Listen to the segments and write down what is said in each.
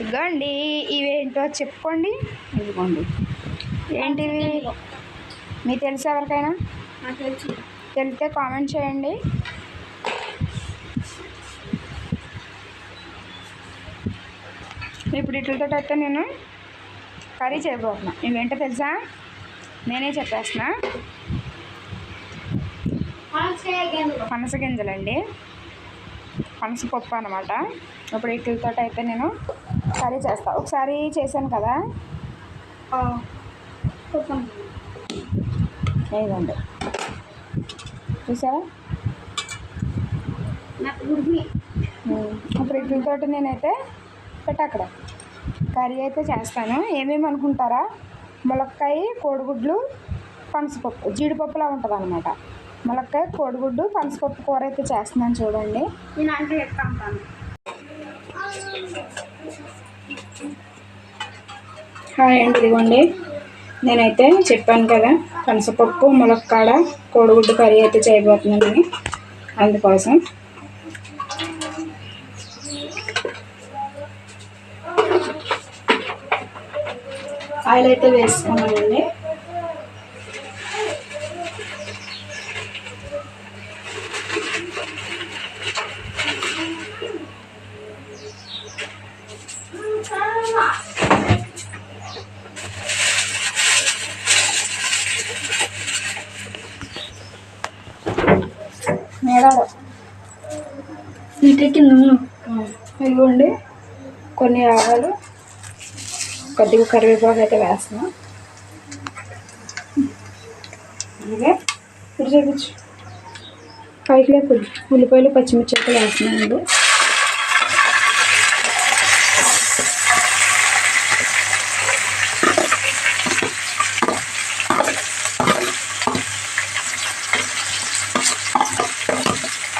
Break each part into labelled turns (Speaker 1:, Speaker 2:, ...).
Speaker 1: ఇదిగోండి ఇవేంటో చెప్పుకోండి. ఇదిగోండి. ఏంటివి మీకు తెలుసు ఎవరికైనా? తెలిస్తే కామెంట్ చేయండి. ఇప్పుడు ఇట్లతో అయితే నేను కర్రీ చేయబోతున్నా. ఇవేంటో తెలుసా? నేనే చెప్పేస్తున్నా. పనస గింజలండి పనస పప్పు అనమాట ఇప్పుడు వీటితో అయితే నేను కర్రీ చేస్తాను ఒకసారి చేశాను కదా? ఇదిగోండి. చూసావా?
Speaker 2: నాకు
Speaker 1: ఇప్పుడు నేనైతే పెట్ట అక్కడ. కర్రీ అయితే చేస్తాను. ఏమేమి అనుకుంటారా? ములక్కాయ కోడిగుడ్లు పనసపప్పు. జీడిపప్పులా ఉంటుంది అనమాట ములక్కాయ కోడిగుడ్డు పనసపప్పు కూర అయితే చేస్తున్నాను చూడండి.
Speaker 2: నేను అంటే చెప్తా ఉంటాను.
Speaker 1: హాయ్ అండి ఇదిగోండి. నేనైతే చెప్పాను కదా పనసపప్పు ములక్కాడ కోడిగుడ్డు కర్రీ అయితే చేయబోతున్నానని అందుకోసం. ఆయిల్ అయితే వేసుకున్నానండి మేడాడు
Speaker 2: వీటికి నూనె
Speaker 1: ఇదిగోండి కొన్ని ఆవాలు కొద్దిగా కరివేపాకు అయితే వేస్తున్నాం. అలాగే ఇప్పుడు చూపించు. పైకి ఉల్లిపాయలు పచ్చిమిర్చి అయితే వేస్తున్నానండి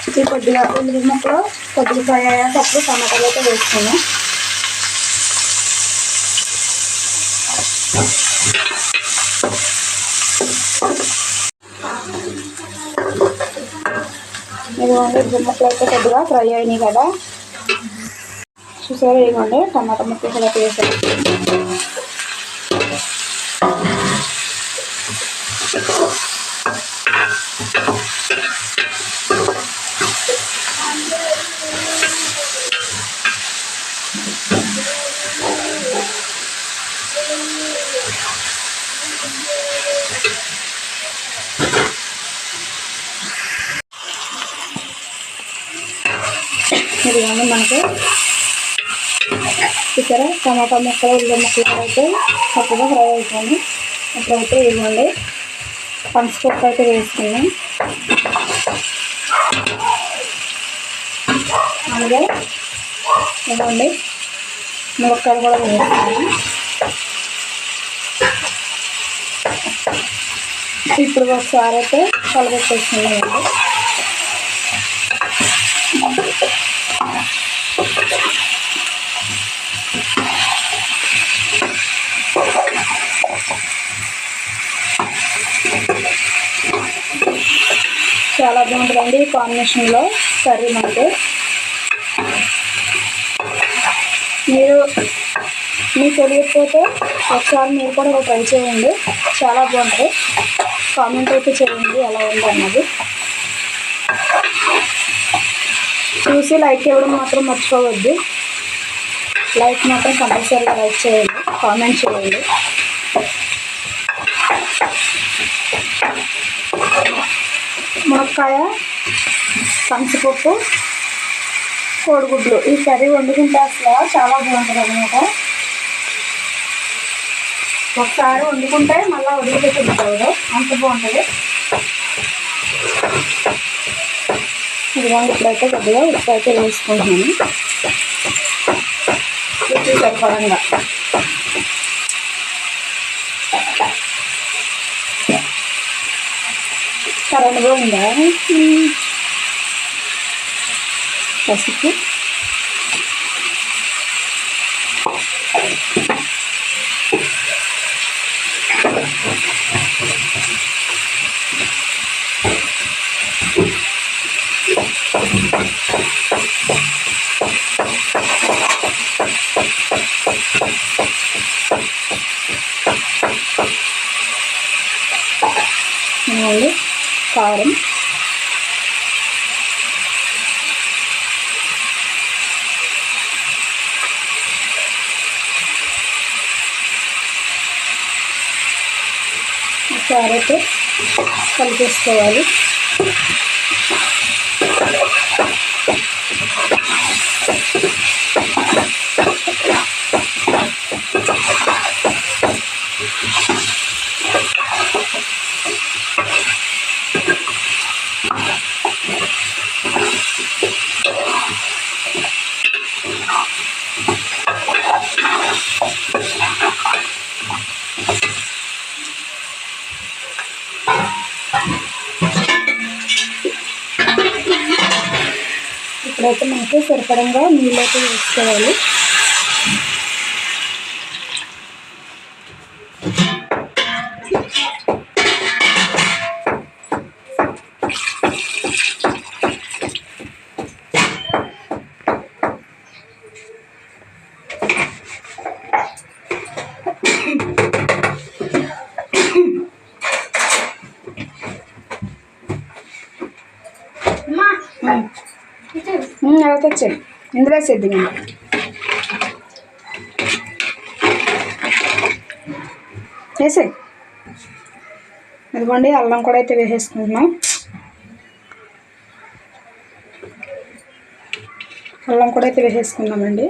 Speaker 1: ఇది కొద్దిగా ఉల్లి ముక్కలు కొద్దిగా ఫ్రై అయ్యేటప్పుడు టమాటాలు అయితే వేసుకున్నాం ఇదిగోండి ఉల్లి ముక్కలు అయితే కొద్దిగా ఫ్రై అయినాయి కదా చూసారా ఇదిగోండి టమాటా ముక్కలు కూడా వేసాను ఇదిగోండి మనకి చూసారా టమాటా ముక్కలు ఉల్లి ముక్కలు అయితే చక్కగా ఫ్రై అయిపోయింది ఇప్పుడైతే ఇవ్వండి. పనసపప్పు అయితే వేసుకున్నాం అలాగే ఇవ్వండి. ములక్కాయలు కూడా వేసుకున్నాం ఇప్పుడు ఒకసారి అయితే కలబెట్టేసుకున్నామండి బాగుంటుందండి ఈ కాంబినేషన్లో కర్రీ మనకి. మీరు మీకు తెలియకపోతే ఒకసారి మీరు కూడా ఒక ట్రై చేయండి. చాలా బాగుంటుంది. కామెంట్ అయితే చేయండి ఎలా ఉంది అన్నది. చూసి లైక్ ఇవ్వడం మాత్రం మర్చిపోవద్దు. లైక్ మాత్రం కంపల్సరీగా లైక్ చేయండి. కామెంట్ చేయండి. మునక్కాయ కంచిపప్పు కోడిగుడ్లు. ఈ కర్రీ వండుకుంటే అసలు చాలా బాగుంటుంది అనమాట ఒకసారి వండుకుంటే మళ్ళీ వదిలిపెట్టుకుంటారు అంత బాగుంటుంది. ఇదిగోండి ఇప్పుడైతే కొద్దిగా ఉప్పు అయితే వేసుకుంటున్నాను. రుచి సరిపడంగా. para nabonggang hmm. kasih ya? Thank you. ఒకసారి కలిపేసుకోవాలి అయితే మనకి సరిపడంగా నీళ్ళు అయితే వేసుకోవాలి. తర్వాత అలా ఇందులో వేసేద్ది వేసే ఇదిగోండి అల్లం కూడా అయితే వేసేసుకుంటున్నాం. అల్లం కూడా అయితే వేసేసుకుందామండి.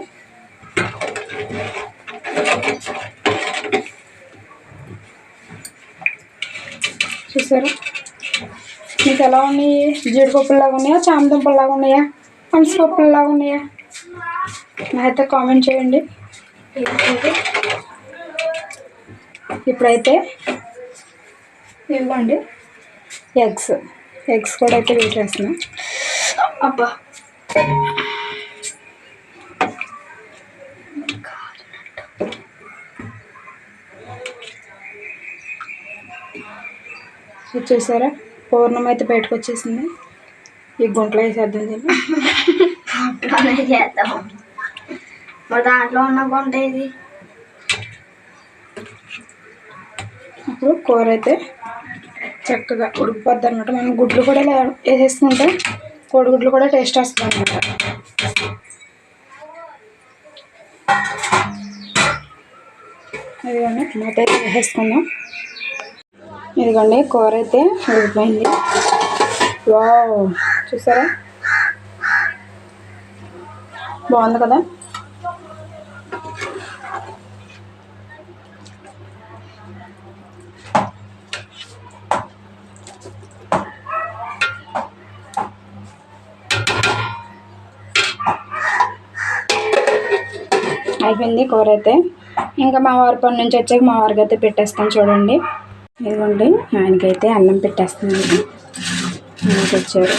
Speaker 1: చూసారు? మీకు ఎలా ఉన్నాయి? జీడిపప్పులాగా ఉన్నాయా? చామదుంపల్లాగా ఉన్నాయా? పనసపప్పుల్లాగా ఉన్నాయా? నాకైతే కామెంట్ చేయండి. ఇప్పుడైతే ఇవ్వండి. ఎగ్స్ ఎగ్స్ కూడా అయితే వేసేస్తున్నాం
Speaker 2: అబ్బా.
Speaker 1: చూసారా? పూర్ణం అయితే బయటకు వచ్చేసింది. ఈ గుంటలో వేసేద్దాం దీన్ని
Speaker 2: చేద్దాం. మరి దాంట్లో ఉన్న గుంట ఇది
Speaker 1: అప్పుడు కూర అయితే చక్కగా ఉడికిపోద్ది అనమాట మనం గుడ్లు కూడా వేసేసుకుంటే కోడిగుడ్లు కూడా టేస్ట్ వస్తుంది అనమాట ఇదిగోండి మూత అయితే వేసేసుకుందాం. ఇదిగోండి కూర అయితే ఉడికిపోయింది. వావ్! చూసారా? బాగుంది కదా? అయిపోయింది కూర అయితే. ఇంకా మా వారి పని నుంచి వచ్చాక మా వారికి అయితే పెట్టేస్తాను చూడండి. ఇదిగోండి ఆయనకైతే అన్నం పెట్టేస్తాను ఆయనకి వచ్చారు.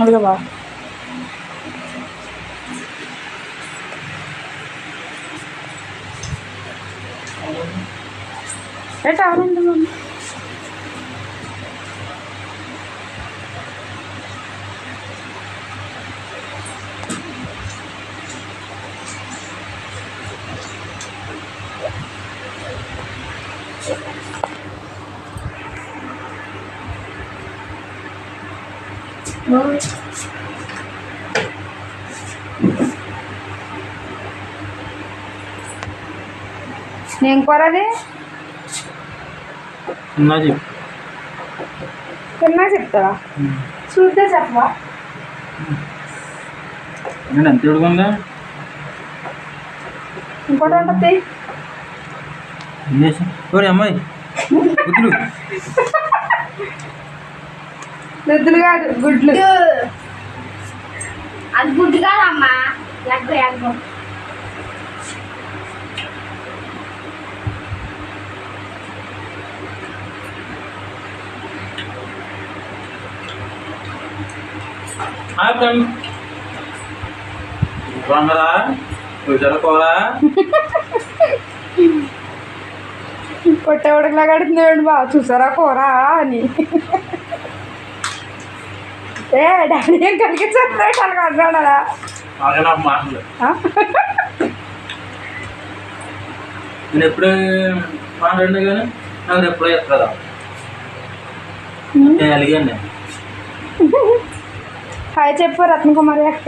Speaker 1: അതിലെ വാ ഏട്ടാ അവനുണ്ടെന്ന് തോന്നുന്നു ఏం కూర అది తిన్నా చెప్తావా చూస్తే చెప్పవా?
Speaker 3: నేను ఎంత ఉడుకుందా
Speaker 1: ఇంకోటి ఉంటుంది
Speaker 3: ఓరే అమ్మాయి?
Speaker 1: నెద్దులు కాదు గుడ్లు.
Speaker 2: అది గుడ్డు కాదమ్మా. ఎగ్గ ఎగ్గ
Speaker 3: హాయ్ ఫ్రెండ్ బాగున్నారా? వచ్చారా కూర
Speaker 1: కొట్టేవాడికి లాగా అడుగుతున్నాడు బా చూసారా కూర అని. ఏ డాడీ ఏం అలాగ అన్నాడా
Speaker 3: అలాగే మాటలు. నేను ఎప్పుడు మాట్లాడినా కానీ నాకు ఎప్పుడూ చెప్తుందా నేను అలిగాను
Speaker 1: హాయ్ చెప్పు రత్నకుమారి అక్క.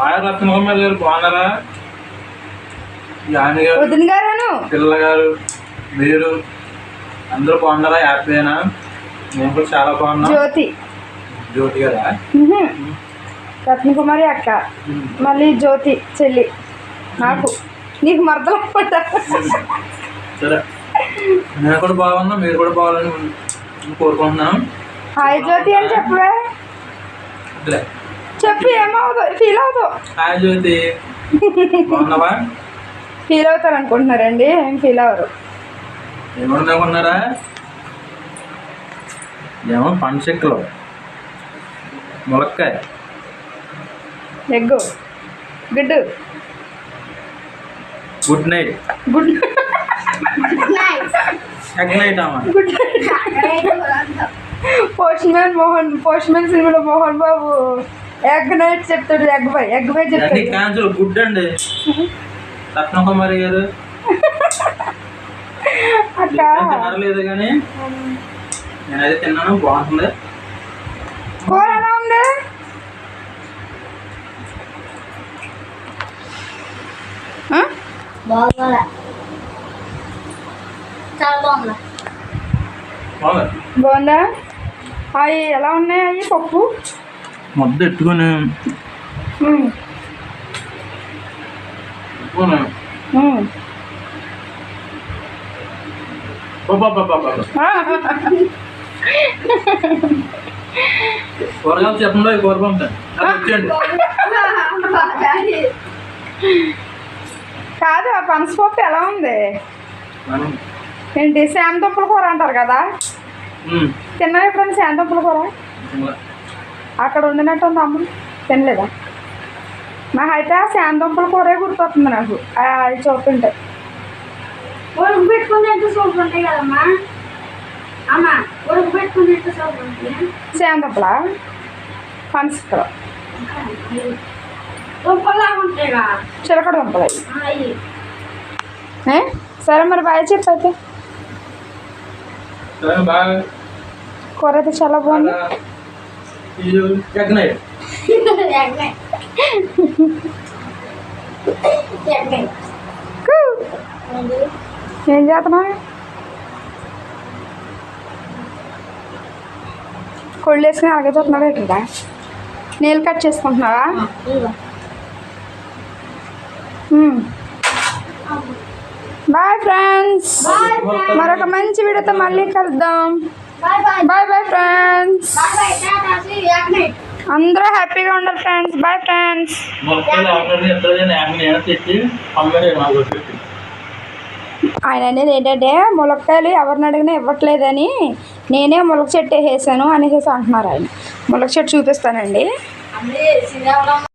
Speaker 3: ఆయన రత్నకుమార్ గారు బాగున్నారా? ఈ ఆయన గారు
Speaker 1: వదిన
Speaker 3: గారు మీరు అందరూ బాగున్నారా? హ్యాపీనా నేను కూడా చాలా బాగున్నా.
Speaker 1: జ్యోతి.
Speaker 3: జ్యోతి గారా?
Speaker 1: ఉహు. రత్నకుమారి అక్క. మళ్ళీ జ్యోతి చెల్లి. నాకు. నీకు మరదలు
Speaker 3: సరే. నేను కూడా బాగున్నా మీరు కూడా బాగాలని కోరుకుంటున్నాను
Speaker 1: హాయ్ జ్యోతి అని చెప్పవే. చెప్పు ఏమవుదు ఫీల్ అవుతావు
Speaker 3: హాయ్ జ్యోతి బాగున్నావా
Speaker 1: ఫీల్ అవుతారు అనుకుంటున్నారండి ఏం ఫీల్
Speaker 3: ఏమనుకున్నారా ఏమో పండు చెక్కలు ములక్కాయ.
Speaker 1: ఎగ్గు. గుడ్డు.
Speaker 3: Good night.
Speaker 1: Good
Speaker 3: egg night అమ్మా.
Speaker 1: Good postman Mohan postman సినిమాలో మోహన్ బాబు ఎగ్ నైట్ చెప్తాడు ఎగ్ బై ఎగ్ బై చెప్తాడు.
Speaker 3: క్యాన్సిల్ గుడ్ అండి. రత్నకుమారి గారు.
Speaker 1: అక్క.
Speaker 3: తిన్నారా లేదు కానీ నేనైతే తిన్నాను బాగుంటుంది.
Speaker 1: కూర ఎలా ఉంది?
Speaker 2: చాలా బాగుంది?
Speaker 3: బాగుందా?
Speaker 1: అవి ఎలా ఉన్నాయి అవి? పప్పు?
Speaker 3: ముద్ద ఎట్టుకొని కూరగాయలు చెప్పండి కూర వచ్చేయండి.
Speaker 1: కాదు ఆ పనసపప్పు ఎలా ఉంది? ఏంటి శామదుంపల కూర అంటారు కదా?
Speaker 3: ఉమ్,
Speaker 1: తిన్నావు ఎప్పుడైనా కూర
Speaker 3: ఇంకా
Speaker 1: అక్కడ వండినట్టు ఉంది అమ్మ. తినలేదా? నాకైతే ఆ శామదుంపల కూరే గుర్తొస్తుంది నాకు. ఆ, అది చూస్తుంటే.
Speaker 2: ఉడుకు పెట్టుకునేట్టు సూపర్ ఉంటాయి కదమ్మా? అమ్మా ఉడుకు ఉంటాయి? దుంపల్లాగా ఉంటాయిగా
Speaker 1: చిలకడ దుంపలు అవి? సరే మరి బాయ్ చెప్పు అయితే.
Speaker 3: సరే బాగా
Speaker 1: కూర అయితే చాలా బాగుంది. ఏం చేస్తున్నావు? కొళ్ళు వేసుకుని అలాగే చూస్తున్నావు ఇక్కడ? నీళ్ళు కట్ చేసుకుంటున్నావా? బాయ్ ఫ్రెండ్స్ మరొక మంచి వీడియోతో మళ్ళీ కలుద్దాం.
Speaker 2: బాయ్ బాయ్
Speaker 1: ఫ్రెండ్స్ అందరూ హ్యాపీగా ఉండాలి ఫ్రెండ్స్ బాయ్ ఫ్రెండ్స్ ఆయన అనేది ఏంటంటే ములక్కాయలు ఎవరిని అడిగినా ఇవ్వట్లేదని నేనే ములక చెట్టు వేసాను అనేసి అంటున్నారు ఆయన. ములక చెట్టు చూపిస్తానండి